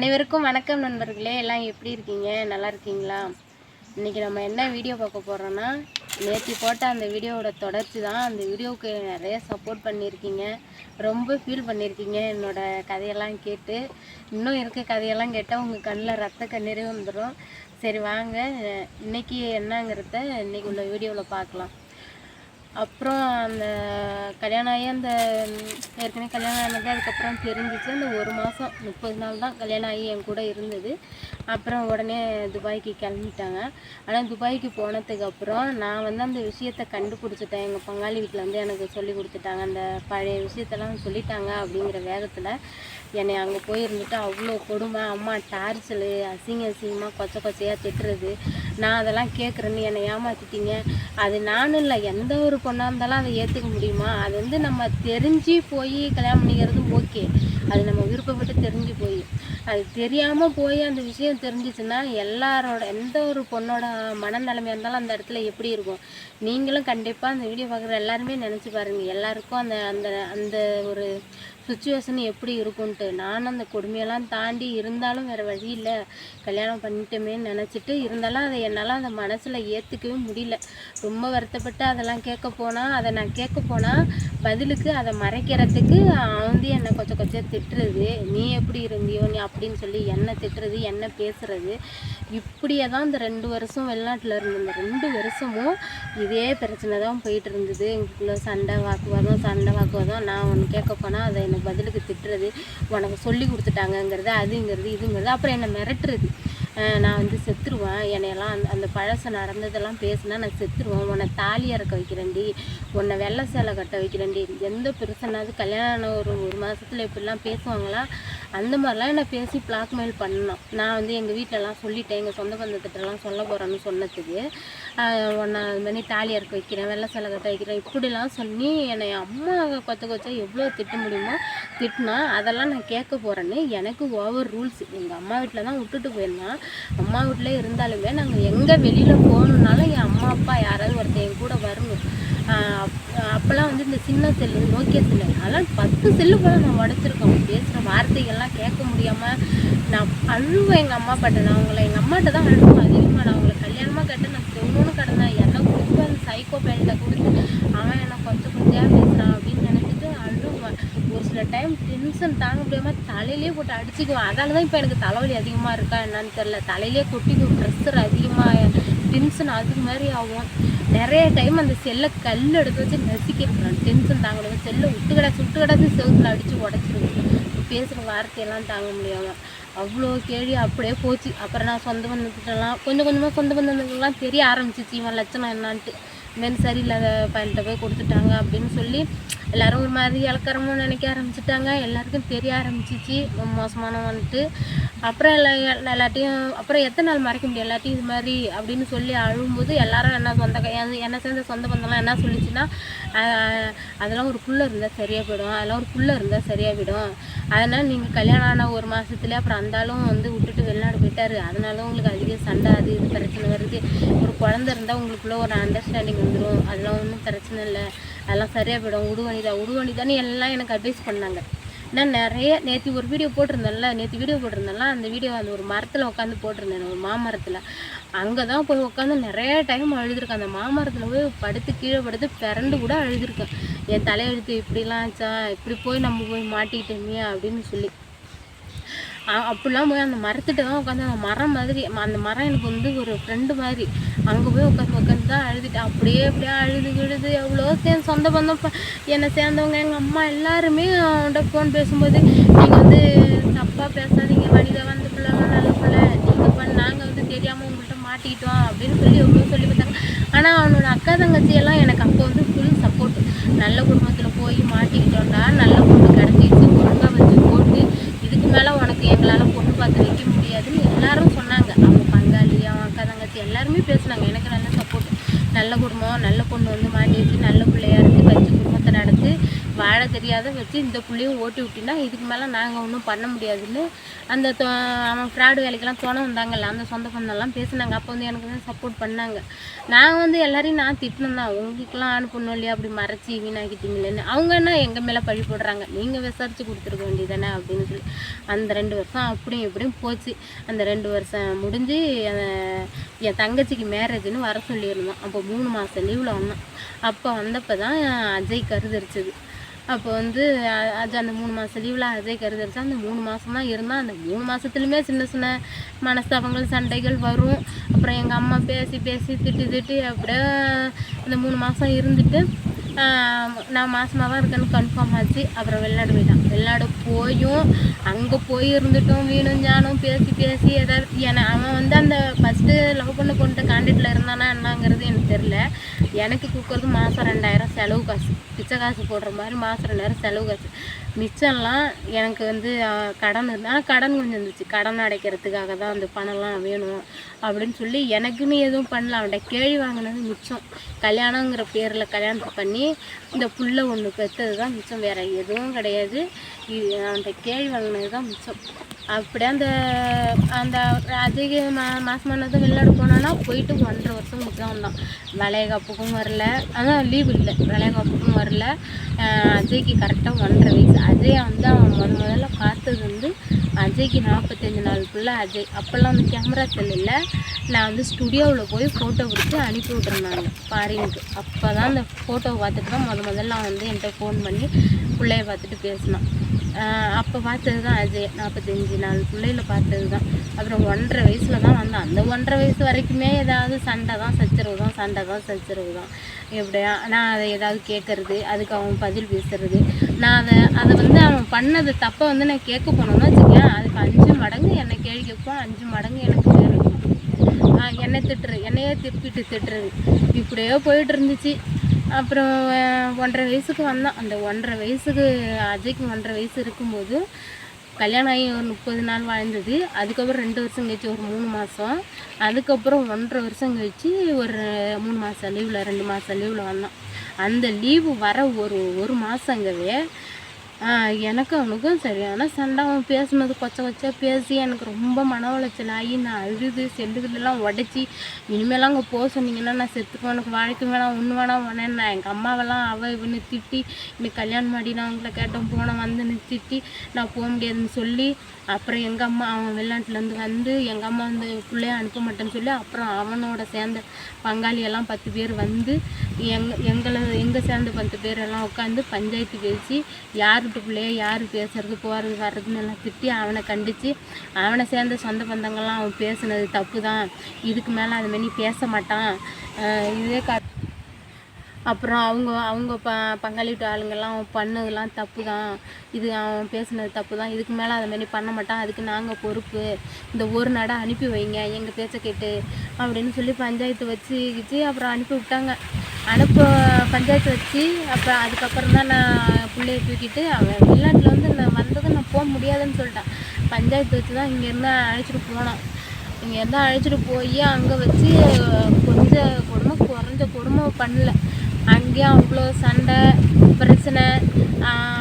அனைவருக்கும் வணக்கம் நண்பர்களே. எல்லாம் எப்படி இருக்கீங்க? நல்லா இருக்கீங்களா? இன்றைக்கி நம்ம என்ன வீடியோ பார்க்க போகிறோன்னா நேற்று போட்ட அந்த வீடியோவோட தொடர்ச்சி தான். அந்த வீடியோவுக்கு நிறைய சப்போர்ட் பண்ணியிருக்கீங்க. ரொம்ப ஃபீல் பண்ணியிருக்கீங்க என்னோட கதையெல்லாம் கேட்டு. இன்னும் இருக்க கதையெல்லாம் கேட்டால் உங்கள் கண்ணில் ரத்த கண்ணீரே வந்துடும் சரி வாங்க. இன்னைக்கு என்னங்கிறத இன்றைக்கி உள்ள வீடியோவில் பார்க்கலாம். அப்புறம் அந்த கல்யாணம் ஆகி அந்த ஏற்கனவே கல்யாணம் ஆனது அதுக்கப்புறம் தெரிஞ்சிச்சு. அந்த ஒரு மாதம் முப்பது நாள் தான் கல்யாணம் ஆகி என் கூட இருந்தது. அப்புறம் உடனே துபாய்க்கு கிளம்பிட்டாங்க. ஆனால் துபாய்க்கு போனதுக்கு அப்புறம் நான் வந்து அந்த விஷயத்தை கண்டுபிடிச்சிட்டேன். எங்கள் பங்காளி வீட்டில் வந்து எனக்கு சொல்லி கொடுத்துட்டாங்க. அந்த பழைய விஷயத்தெல்லாம் சொல்லிட்டாங்க அப்படிங்கிற வேகத்தில் என்னை அங்கே போயிருந்துட்டு அவ்வளோ கொடுமை. அம்மா டார்ச்சலு அசிங்க அசிங்கமாக கொச்ச கொச்சையாக திட்டுறது. நான் அதெல்லாம் கேட்குறேன்னு என்னை ஏமாத்திட்டீங்க. அது நானும் இல்லை எந்த ஒரு பொண்ணாக இருந்தாலும் அதை ஏற்றுக்க முடியுமா? அது வந்து நம்ம தெரிஞ்சு போய் கல்யாணம் பண்ணிக்கிறது ஓகே அது நம்ம விருப்பப்பட்டு தெரிஞ்சு போய். அது தெரியாமல் போய் அந்த விஷயம் தெரிஞ்சிச்சுன்னா எல்லாரோட எந்த ஒரு பொண்ணோட மனநிலைமையாக இருந்தாலும் அந்த இடத்துல எப்படி இருக்கும்? நீங்களும் கண்டிப்பாக அந்த வீடியோ பார்க்குற எல்லாருமே நினச்சி பாருங்கள் எல்லாருக்கும் அந்த அந்த அந்த ஒரு சுச்சுவேஷன் எப்படி இருக்கும்ன்ட்டு நானும் அந்த கொடுமையெல்லாம் தாண்டி இருந்தாலும் வேறு வழி இல்லை. கல்யாணம் பண்ணிட்டோமேன்னு நினச்சிட்டு இருந்தாலும் அதை என்னால் அந்த மனசில் ஏற்றுக்கவே முடியல. ரொம்ப வருத்தப்பட்டு அதெல்லாம் கேட்க போனால் அதை நான் கேட்க போனால் பதிலுக்கு அதை மறைக்கிறதுக்கு அவன் வந்து என்னை கொச்ச கொஞ்சம் திட்டுறது. நீ எப்படி இருந்தியோ நீ அப்படின்னு சொல்லி என்னை திட்டுறது என்ன பேசுறது. இப்படியே தான் இந்த ரெண்டு வருஷம் வெளிநாட்டில் இருந்த இந்த ரெண்டு வருஷமும் இதே பிரச்சனை தான் போயிட்டு இருந்தது. எங்களுக்குள்ள சண்டை வாக்குவாதம் சண்டை வாக்குவாதம். நான் ஒன்று கேட்க போனால் அதை எனக்கு பதிலுக்கு திட்டுறது உனக்கு சொல்லி கொடுத்துட்டாங்கங்கிறது அதுங்கிறது இதுங்கிறது அப்புறம் என்னை மிரட்டுறது. நான் வந்து செத்துருவேன். என்னையெல்லாம் அந்த அந்த பழச நடந்ததெல்லாம் பேசுனா நான் செத்துருவேன். உன்னை தாலி இறக்க வைக்கிறேன்டி. உன்னை வெள்ளை சேலை கட்ட வைக்கிறேன்டி. எந்த பெருசனாவது கல்யாணம் ஒரு ஒரு மாதத்தில் இப்படிலாம் பேசுவாங்களா? அந்த மாதிரிலாம் என்னை பேசி பிளாக்மெயில் பண்ணணும். நான் வந்து எங்கள் வீட்டிலலாம் சொல்லிட்டேன். எங்கள் சொந்த பந்தத்திட்டலாம் சொல்ல போகிறேன்னு சொன்னதுக்கு. உன்னை அது மாதிரி தாலி இறக்க வைக்கிறேன் வெள்ளை சலகத்தை கட்ட வைக்கிறேன் இப்படிலாம் சொல்லி என்னை அம்மா கொத்த வச்சா எவ்வளோ திட்ட முடியுமோ திட்டினா அதெல்லாம் நான் கேட்க போகிறேன்னு எனக்கு ஓவர் ரூல்ஸ் எங்கள் அம்மா வீட்டில் தான் விட்டுட்டு போயிருந்தான். அம்மா வீட்டில் இருந்தாலுமே நாங்கள் எங்கே வெளியில் போகணுன்னாலும் என் அம்மா அப்பா யாராவது ஒருத்தர் என் கூட வரணும். அப்போல்லாம் வந்து இந்த சின்ன செல்லு நோக்கிய செல்லு அதெல்லாம் பத்து செல்லு போல நான் உடச்சிருக்கோம் பேசுகிற வார்த்தைகள்லாம் கேட்க முடியாமல் நான் அழுவேன் எங்கள் அம்மா பாட்ட நான் அவங்கள எங்கள் அம்மாட்ட தான் அழுவேன். அதிகமாக நான் நான் செவ்வொன்று கிடந்தேன் என்னை கொடுத்து அந்த சைக்கோ பேண்ட்டை கொடுத்து அவன் என்னை கொஞ்சம் கொஞ்சம் பேசுகிறான் அப்படின்னு நினச்சிட்டு அழுவேன் ஒரு சில டைம் டென்ஷன் தாங்க முடியாமல் தலையிலே போட்டு அடிச்சுக்குவேன். அதனால தான் இப்போ எனக்கு தலைவலி அதிகமாக இருக்கா என்னன்னு தெரில தலையிலே கொட்டிக்கும் ப்ரெஷர் அதிகமாக டென்ஷன் அது மாதிரி ஆகும். நிறைய டைம் அந்த செல்லை கல் எடுத்து வச்சு நசுக்கிருக்கிறேன் டென்ஷன் தாங்க முடியாமல் செல்லை விட்டு கிடச்சி விட்டு கிடச்சி செவுத்துல அடித்து உடச்சிருக்கேன் பேசுகிற வார்த்தையெல்லாம் தாங்க முடியாமல் அவ்வளோ கேள்வி அப்படியே போச்சு. அப்புறம் நான் சொந்த பந்தத்துட்டெல்லாம் கொஞ்சம் கொஞ்சமாக சொந்த பந்தத்துக்கெல்லாம் தெரிய ஆரம்பிச்சிச்சு. இவன் லட்சணம் என்னான்ட்டு. இந்தமாரி சரியில்லாத பையன்கிட்ட போய் கொடுத்துட்டாங்க அப்படின்னு சொல்லி எல்லாரும் ஒரு மாதிரி இலக்கரமும் நினைக்க ஆரம்பிச்சிட்டாங்க. எல்லாருக்கும் தெரிய ஆரம்பிச்சிச்சு. ரொம்ப மோசமான வந்துட்டு. அப்புறம் எல்லா எல்லா- எல்லாத்தையும் அப்புறம் எத்தனை நாள் மறைக்க முடியும்? எல்லாத்தையும் இது மாதிரி அப்படின்னு சொல்லி அழும்போது எல்லாரும் என்ன சொந்த என்ன- சேர்ந்த சொந்த பந்தம்லாம் என்ன சொல்லிச்சுன்னா அதெல்லாம் ஒரு புள்ள இருந்தால் சரியாக போயிடும். அதெல்லாம் ஒரு புள்ள இருந்தால் சரியாக போயிடும். அதனால் நீங்கள் கல்யாணம் ஆன ஒரு மாதத்துலேயே அப்புறம் அந்தாலும் வந்து விட்டுட்டு வெளிநாடு போயிட்டாரு. அதனால உங்களுக்கு அதிக சண்டை அது இது பிரச்சனை வருது. ஒரு குழந்த இருந்தால் உங்களுக்குள்ள ஒரு அண்டர்ஸ்டாண்டிங் வந்துடும் அதெல்லாம் ஒன்றும் பிரச்சனை இல்லை. அதெல்லாம் சரியாக போயிடும். உடுவணிதா உடுவணிதான்னு எல்லாம் எனக்கு அட்வைஸ் பண்ணாங்க. நான் நிறைய நேற்று ஒரு வீடியோ போட்டிருந்தேன்ல நேற்று வீடியோ போட்டிருந்தேன்ல அந்த வீடியோ அந்த ஒரு மரத்தில் உட்காந்து போட்டிருந்தேன் ஒரு மாமரத்தில். அங்கே தான் போய் உட்காந்து நிறைய டைம் அழுதுருக்கேன். அந்த மாமரத்தில் போய் படுத்து கீழே படுத்து பிறண்டு கூட அழுதுருக்கேன். என் தலையெழுத்து இப்படிலாம் ஆச்சா இப்படி போய் நம்ம போய் மாட்டிக்கிட்டோமே அப்படின்னு சொல்லி. அப்படிலாம் போய் அந்த மரத்துட்டு தான் உட்காந்து அந்த மரம் மாதிரி ம- அந்த மரம் எனக்கு வந்து ஒரு ஃப்ரெண்டு மாதிரி. அங்கே போய் உட்காந்து உட்காந்து தான் அழுதுட்டேன். அப்படியே அப்படியே அழுது விழுது. எவ்வளோ சேர்ந்து சொந்த பந்தம் என்னை சேர்ந்தவங்க எங்கள் அம்மா எல்லாருமே அவன்கிட்ட ஃபோன் பேசும்போது நீங்கள் வந்து தப்பாக பேசாதீங்க. வழியில் வந்து பிள்ளைலாம் நல்ல பிள்ளை. நீங்கள் பண்ண நாங்கள் வந்து தெரியாமல் உங்கள்கிட்ட மாட்டிக்கிட்டோம். அப்படின்னு சொல்லி எவ்வளோ சொல்லி பார்த்தாங்க ஆனால் அவனோட அக்கா தங்கச்சி எல்லாம் எனக்கு அப்போ வந்து ஃபுல் சப்போர்ட் நல்ல குடும்பத்தில் போய் மாட்டிக்கிட்டோம்டா. நல்ல பொண்ணு கிடச்சிச்சு ஒழுங்காக வச்சு போட்டு இதுக்கு மேலே உனக்கு எங்களால் பொண்ணு பார்த்து வைக்க முடியாதுன்னு எல்லாரும் சொன்னாங்க. அவங்க பங்காளி அவன் அக்கா தங்கச்சி எல்லாருமே பேசுனாங்க. எனக்கு நல்ல சப்போர்ட் நல்ல குடும்பம் நல்ல பொண்ணு வந்து மாட்டி வச்சு நல்ல பிள்ளையா தெரியாத வச்சு இந்த பிள்ளையும் ஓட்டி விட்டினா இதுக்கு மேலே நாங்கள் ஒன்றும் பண்ண முடியாதுன்னு அந்த அவன் ஃப்ராடு வேலைக்கெல்லாம் துணை வந்தாங்கல்ல அந்த சொந்த பந்தம்லாம் பேசினாங்க. அப்போ வந்து எனக்கு வந்து சப்போர்ட் பண்ணாங்க. நான் வந்து எல்லாரையும் நான் திட்டினேன் தான் உங்களுக்குலாம் அனுப்பணும் இல்லையா? அப்படி மறைச்சி வீணாக்கிட்டீங்களேன்னு. அவங்க என்ன எங்கள் மேலே பழி போடுறாங்க? நீங்கள் விசாரித்து கொடுத்துருக்க வேண்டியதானே அப்படின்னு சொல்லி. அந்த ரெண்டு வருஷம் அப்படியும் இப்படியும் போச்சு. அந்த ரெண்டு வருஷம் முடிஞ்சு என் தங்கச்சிக்கு மேரேஜ்னு வர சொல்லியிருந்தோம். அப்போ மூணு மாதம் லீவில் வந்தோம். அப்போ வந்தப்போ தான் அஜய் கருதரிச்சது. அப்போ வந்து அது அஜய் அந்த மூணு மாதம் லீவில் அஜய் கருதரிச்சா அந்த மூணு மாதம் தான் இருந்தான் அந்த மூணு மாதத்துலையுமே சின்ன சின்ன மனஸ்தாபங்கள் சண்டைகள் வரும். அப்புறம் எங்கள் அம்மா பேசி பேசி திட்டி திட்டி அப்படியே அந்த மூணு மாதம் இருந்துட்டு நான் மாசமாக தான் இருக்கேன்னு கன்ஃபார்ம் ஆச்சு. அப்புறம் வெளிநாடு போயிட்டான். வெளிநாடு போயும் அங்கே போய் இருந்துட்டோம் வீணும் ஞானும் பேசி பேசி ஏதாவது ஏன்னா அவன் வந்து அந்த ஃபஸ்ட்டு லவ் பண்ண கொண்டு காண்டாக்டில் இருந்தானா என்னங்கிறது எனக்கு தெரில எனக்கு கொடுக்குறது மாதம் ரெண்டாயிரம் செலவு காசு. பிச்சை காசு போடுற மாதிரி மாதம் நேரம் செலவு காசு. மிச்சம்லாம் எனக்கு வந்து கடன் இருந்தால் ஆனால் கடன் கொஞ்சம் இருந்துச்சு. கடன் அடைக்கிறதுக்காக தான் அந்த பணம்லாம் வேணும் அப்படின்னு சொல்லி எனக்குன்னு எதுவும் பண்ணல. அவன்கிட்ட கேள்வி வாங்கினது மிச்சம். கல்யாணங்கிற பேரில் கல்யாணத்தை பண்ணி இந்த புள்ள ஒன்று பெற்றது தான் மிச்சம். வேறு எதுவும் கிடையாது. இது அவன்கிட்ட கேள்வி வாங்கினது தான் மிச்சம். அப்படியே அந்த அந்த அதிக மா மாசமானதும் வெளிநாடு போனோன்னா போயிட்டு ஒன்றரை வருஷம் மிச்சம் வந்தான் வளையகாப்புக்கும் வரல. ஆனால் லீவ் இல்லை. வளையகாப்புக்கும் வரல. அஜய்க்கு கரெக்டாக ஒன்றரை வயசு. அஜய் வந்து அவன் முத முதல்ல பார்த்தது வந்து அஜய்க்கு நாற்பத்தஞ்சு நாளுக்குள்ளே அஜய். அப்போல்லாம் வந்து கேமரா செல் இல்லை. நான் வந்து ஸ்டுடியோவில் போய் ஃபோட்டோ பிடிச்சி அனுப்பி விட்ருந்தாங்க ஃபாரினுக்கு அப்போ தான் அந்த ஃபோட்டோவை பார்த்துட்டு தான் முத முதல்ல அவன் வந்து என்கிட்ட ஃபோன் பண்ணி பிள்ளைய பார்த்துட்டு பேசினோம் அப்போ பார்த்தது தான் அஜய் நாற்பத்தஞ்சு நாள் பிள்ளையில பார்த்தது தான் அப்புறம் ஒன்றரை வயசில் தான் வந்தான் அந்த ஒன்றரை வயசு வரைக்குமே ஏதாவது சண்டை தான் சச்சரவு தான் சண்டை தான் சச்சரவு தான். எப்படியா நான் அதை ஏதாவது கேட்குறது அதுக்கு அவன் பதில் பேசுறது. நான் அதை அதை வந்து அவன் பண்ணது தப்பை வந்து நான் கேட்க போனோம்னா வச்சுக்கேன் அதுக்கு அஞ்சு மடங்கு என்னை கேள்வி கேட்போம் அஞ்சு மடங்கு எனக்கு பேர் என்னை திட்டுறது என்னையே திருப்பிட்டு திட்டுறது. இப்படியே போயிட்டு இருந்துச்சு. அப்புறம் ஒன்றரை வயசுக்கு வந்தான். அந்த ஒன்றரை வயசுக்கு அஜய்க்கு ஒன்றரை வயசு இருக்கும்போது கல்யாணம் ஆகி ஒரு முப்பது நாள் வாழ்ந்தது. அதுக்கப்புறம் ரெண்டு வருஷம் கழிச்சு ஒரு மூணு மாதம் அதுக்கப்புறம் ஒன்றரை வருஷம் கழிச்சு ஒரு மூணு மாதம் லீவில் ரெண்டு மாதம் லீவில் வந்தான். அந்த லீவு வர ஒரு ஒரு மாதங்கவே எனக்கு அவனுக்கும் சரியான சண்டை. அவன் பேசுனது கொச்ச கொச்சா பேசி எனக்கு ரொம்ப மன உளைச்சல் ஆகி நான் அழுது செல்லுகளெல்லாம் உடச்சி இனிமேலாம் அங்கே போக சொன்னீங்கன்னா நான் செத்துக்குவேன் எனக்கு வாழ்க்கை வேணாம் ஒன்று வேணாம் உடனே நான் எங்கள் அம்மாவெல்லாம் அவள் இவனு திட்டி இன்னைக்கு கல்யாணம் மாடி நான் அவங்கள கேட்டேன் போனேன் வந்துன்னு திட்டி நான் போக முடியாதுன்னு சொல்லி அப்புறம் எங்கள் அம்மா அவன் வெளிநாட்டுலேருந்து வந்து எங்கள் அம்மா வந்து பிள்ளைய அனுப்ப மாட்டேன்னு சொல்லி அப்புறம் அவனோட சேர்ந்த பங்காளியெல்லாம் பத்து பேர் வந்து எங் எங்களை எங்கள் சேர்ந்த பத்து பேர் எல்லாம் உட்காந்து பஞ்சாயத்து பேசி யார்கிட்ட பிள்ளைய யார் பேசுறது போகிறது வர்றதுன்னு எல்லாம் திட்டி அவனை கண்டித்து அவனை சேர்ந்த சொந்த பந்தங்கள்லாம் அவன் பேசுனது தப்பு தான் இதுக்கு மேலே அது மாதிரி பேச மாட்டான். இதே க அப்புறம் அவங்க அவங்க ப பங்காளிட்டு ஆளுங்கெல்லாம் அவன் பண்ணதெல்லாம் தப்பு தான் இது அவன் பேசுனது தப்பு தான் இதுக்கு மேலே அதை மாதிரி பண்ண மாட்டான். அதுக்கு நாங்கள் பொறுப்பு. இந்த ஒரு நட அனுப்பி வைங்க. எங்கள் பேச்சை கேட்டு அப்படின்னு சொல்லி பஞ்சாயத்து வச்சுக்கிச்சு. அப்புறம் அனுப்பி விட்டாங்க. அனுப்ப பஞ்சாயத்து வச்சு அப்புறம் அதுக்கப்புறம் தான் நான் பிள்ளைய தூக்கிட்டு அவன் வெளிநாட்டில் வந்து நான் வந்ததும் நான் போக முடியாதுன்னு சொல்லிட்டான். பஞ்சாயத்து வச்சு தான் இங்கேருந்து அழைச்சிட்டு போனான். இங்கேருந்து அழைச்சிட்டு போய் அங்கே வச்சு கொஞ்சம் கொடுமை குறைஞ்ச கொடுமை பண்ணல. அங்கேயும் அவ்வளோ சண்டை பிரச்சனை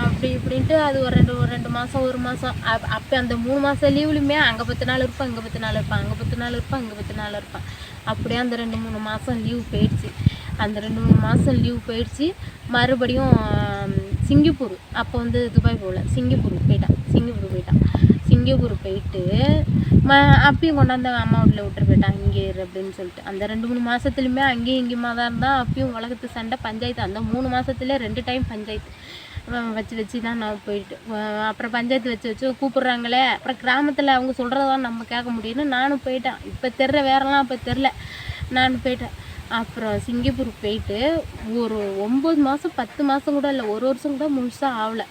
அப்படி இப்படின்ட்டு அது ஒரு ரெண்டு ஒரு ரெண்டு மாதம் ஒரு மாதம் அப் அப்போ அந்த மூணு மாதம் லீவ்லையுமே அங்கே பத்து நாள் இருப்பேன் இங்கே பத்து நாள் இருப்பேன் அங்கே பத்து நாள் இருப்பேன் இங்கே பத்து நாள் இருப்பான் அப்படியே அந்த ரெண்டு மூணு மாதம் லீவ் போயிடுச்சு. அந்த ரெண்டு மூணு மாதம் லீவ் போயிடுச்சு. மறுபடியும் சிங்கப்பூர். அப்போ வந்து துபாய் போகல. சிங்கப்பூர் போயிட்டேன் சிங்கப்பூர் போயிட்டான். சிங்கப்பூர் போயிட்டு ம அப்பயும் கொண்டாந்து அம்மா வீட்டில் விட்டுட்டு போயிட்டான். இங்கே இரு அப்படின்னு சொல்லிட்டு. அந்த ரெண்டு மூணு மாதத்துலையுமே அங்கேயும் இங்கேயுமா தான் இருந்தால் அப்பயும் உலகத்து சண்டை பஞ்சாயத்து. அந்த மூணு மாதத்துல ரெண்டு டைம் பஞ்சாயத்து வச்சு வச்சு தான் நான் போயிட்டு அப்புறம் பஞ்சாயத்து வச்சு வச்சு கூப்பிட்றாங்களே. அப்புறம் கிராமத்தில் அவங்க சொல்கிறதான் நம்ம கேட்க முடியும்னு நானும் போயிட்டேன். இப்போ தெரில வேறெல்லாம் இப்போ தெரில. நானும் போயிட்டேன். அப்புறம் சிங்கப்பூர் போயிட்டு ஒரு ஒம்பது மாதம் பத்து மாதம் கூட இல்லை ஒரு வருஷம் கூட முழுசாக ஆகலை.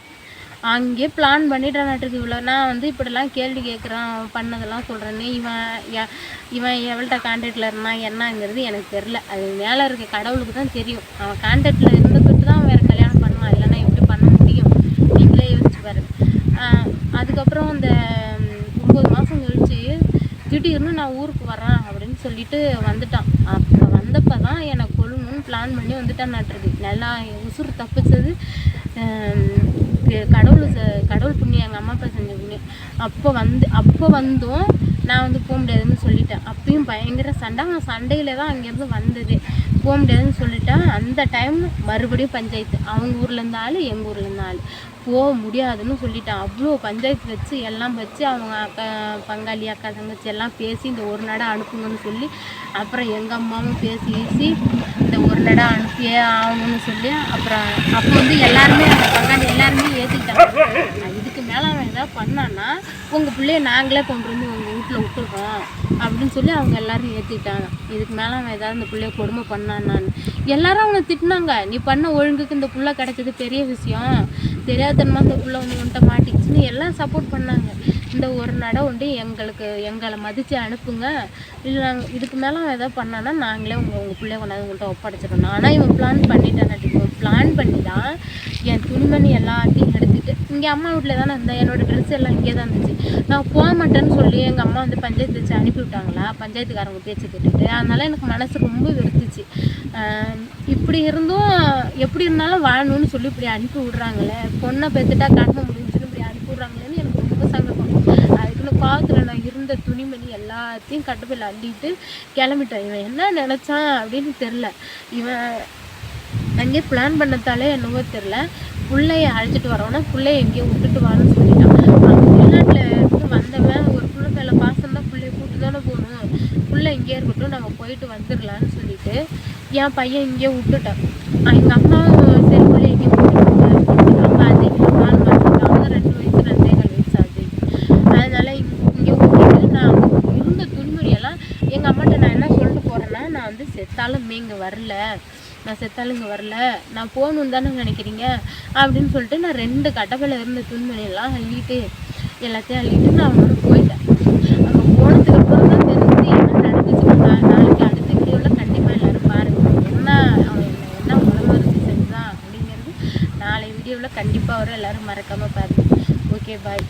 அங்கேயே பிளான் பண்ணிட்டேன் நாட்டுக்கு. இவ்வளோ நான் வந்து இப்படிலாம் கேள்வி கேட்குறான் பண்ணதெல்லாம் சொல்கிறேன்னு இவன் இவன் எவள்கிட்ட கான்டாக்டில் இருந்தான் என்னங்கிறது எனக்கு தெரில அது மேலே இருக்க கடவுளுக்கு தான் தெரியும். அவன் கான்டாக்டில் இருந்துக்கிட்டு தான் வேறு கல்யாணம் பண்ணான் இல்லைன்னா எப்படி பண்ண முடியும்? நீங்களே யோசிச்சு பாருங்க. அதுக்கப்புறம் அந்த ஒம்பது மாதம் கழிச்சு திடீர்னு நான் ஊருக்கு வரேன் அப்படின்னு சொல்லிட்டு வந்துட்டான். அப்போ வந்தப்போ தான் எனக்கு கொள்ளணும்னு பிளான் பண்ணி வந்துட்டான் நாட்டுருக்கு நல்லா என் உசுறு தப்பிச்சது கடவுள் கடவுள் புண்ணியம் எங்கள் அம்மா அப்பா செஞ்ச புண்ணியம். அப்போ வந்து அப்போ வந்தும் நான் வந்து போக முடியாதுன்னு சொல்லிட்டேன். அப்பயும் பயங்கர சண்டை. நான் சண்டையில் தான் அங்கேருந்து வந்தது. போக முடியாதுன்னு சொல்லிட்டேன். அந்த டைம் மறுபடியும் பஞ்சாயத்து. அவங்க ஊர்ல ஆள் எங்கள் ஊர்ல ஆள். போக முடியாதுன்னு சொல்லிட்டான். அவ்வளோ பஞ்சாயத்து வச்சு எல்லாம் வச்சு அவங்க அக்கா பங்காளி அக்கா தங்கச்சி எல்லாம் பேசி இந்த ஒரு நடை அனுப்புங்கன்னு சொல்லி அப்புறம் எங்கள் அம்மாவும் பேசி பேசி இந்த ஒரு நட அனுப்பியே ஆகணும்னு சொல்லி அப்புறம் அப்போ வந்து எல்லாருமே அந்த பங்காளி எல்லாருமே ஏற்றிக்கிட்டாங்க இதுக்கு மேலே அவன் ஏதாவது பண்ணான்னா உங்கள் பிள்ளைய நாங்களே கொண்டு வந்து உங்கள் வீட்டில் விட்டுருக்கோம் அப்படின்னு சொல்லி அவங்க எல்லாரும் ஏற்றிக்கிட்டாங்க இதுக்கு மேலே அவன் ஏதாவது இந்த பிள்ளைய கொடுமை பண்ணான்னான்னு எல்லாரும் அவனை திட்டினாங்க. நீ பண்ண ஒழுங்குக்கு இந்த புள்ள கிடைச்சது பெரிய விஷயம். தெரியாதனமா இந்த புள்ள வந்து உன்ட்ட மாட்டிக்கிச்சுன்னு எல்லாம் சப்போர்ட் பண்ணாங்க. இந்த ஒரு நடை உண்டு எங்களுக்கு எங்களை மதித்து அனுப்புங்க. இல்லை நாங்கள் இதுக்கு மேலே அவன் எதாவது பண்ணான்னா நாங்களே உங்கள் உங்கள் பிள்ளைய கொண்டாந்து உங்கள்கிட்ட ஒப்படைச்சிடணும். ஆனால் இவன் பிளான் பண்ணிட்டான் இவன் பிளான் பண்ணி தான் என் துணிமணி எல்லாத்தையும் எடுத்துகிட்டு இங்கே அம்மா வீட்டில் தானே இருந்தேன். என்னோடய ட்ரெஸ் எல்லாம் இங்கே தான் இருந்துச்சு. நான் போக மாட்டேன்னு சொல்லி எங்கள் அம்மா வந்து பஞ்சாயத்து வச்சு அனுப்பி விட்டாங்களா பஞ்சாயத்துக்காரங்க பேச்சு கேட்டுட்டு அதனால் எனக்கு மனசு ரொம்ப வெறுத்துச்சு. இப்படி இருந்தும் எப்படி இருந்தாலும் வாழணும்னு சொல்லி இப்படி அனுப்பி விட்றாங்களே. பொண்ணை பெற்றுட்டா கடமை முடிஞ்சுன்னு இப்படி அனுப்பி விட்றாங்களேன்னு எனக்கு ரொம்ப சங்கடம். அதுக்குன்னு பாவத்தில் நான் இருந்த துணிமணி எல்லாத்தையும் கட்டுப்பையில் அள்ளிட்டு கிளம்பிட்டேன். இவன் என்ன நினச்சான் அப்படின்னு தெரில இவன் அங்கேயே பிளான் பண்ணத்தாலே என்னவோ தெரில பிள்ளைய அழைச்சிட்டு வரவனா பிள்ளைய எங்கேயோ விட்டுட்டு வான்னு சொல்லிட்டான். வெளிநாட்டில் இருந்து வந்தவன் ஒரு பிள்ளை மேலே பாசம் தான் பிள்ளைய கூட்டு தானே போகணும். பிள்ளை இங்கேயே இருக்கட்டும் நம்ம போயிட்டு வந்துடலான்னு சொல்லிட்டு என் பையன் இங்கேயே விட்டுட்டான். எங்கள் அம்மாவும் சரி பிள்ளை எங்கேயும் கூட்டிட்டு ரொம்ப நாலு மாதம் அவன் ரெண்டு வயசு ரெண்டே கால் வயசு ஆகுது. அதனால் இங்கே விட்டுட்டு நான் இருந்த துணிமணியெல்லாம் எங்கள் அம்மாட்ட நான் என்ன சொல்லிட்டு போகிறேன்னா நான் வந்து செத்தாலும் இங்கே வரல. நான் செத்தாலும் இங்கே வரல. நான் போகணுன்னு தானே நினைக்கிறீங்க? அப்படின்னு சொல்லிட்டு நான் ரெண்டு கட்டப்பையில் இருந்த துணிமணியெல்லாம் அள்ளிட்டு எல்லாத்தையும் அள்ளிட்டு நான் அவனோட போயிட்டேன் அங்கே போனதுக்கு அப்புறம் தான் தெரிஞ்சு என்ன நடந்துச்சு நான் நாளைக்கு அடுத்த வீடியோவில் கண்டிப்பாக எல்லாரும் பாருங்க என்ன அவன் என்ன என்ன உடம்பு செஞ்சான் அப்படிங்கிறது நாளை வீடியோவில் கண்டிப்பாக வரும் எல்லாரும் மறக்காமல் பாருங்க. Okay bye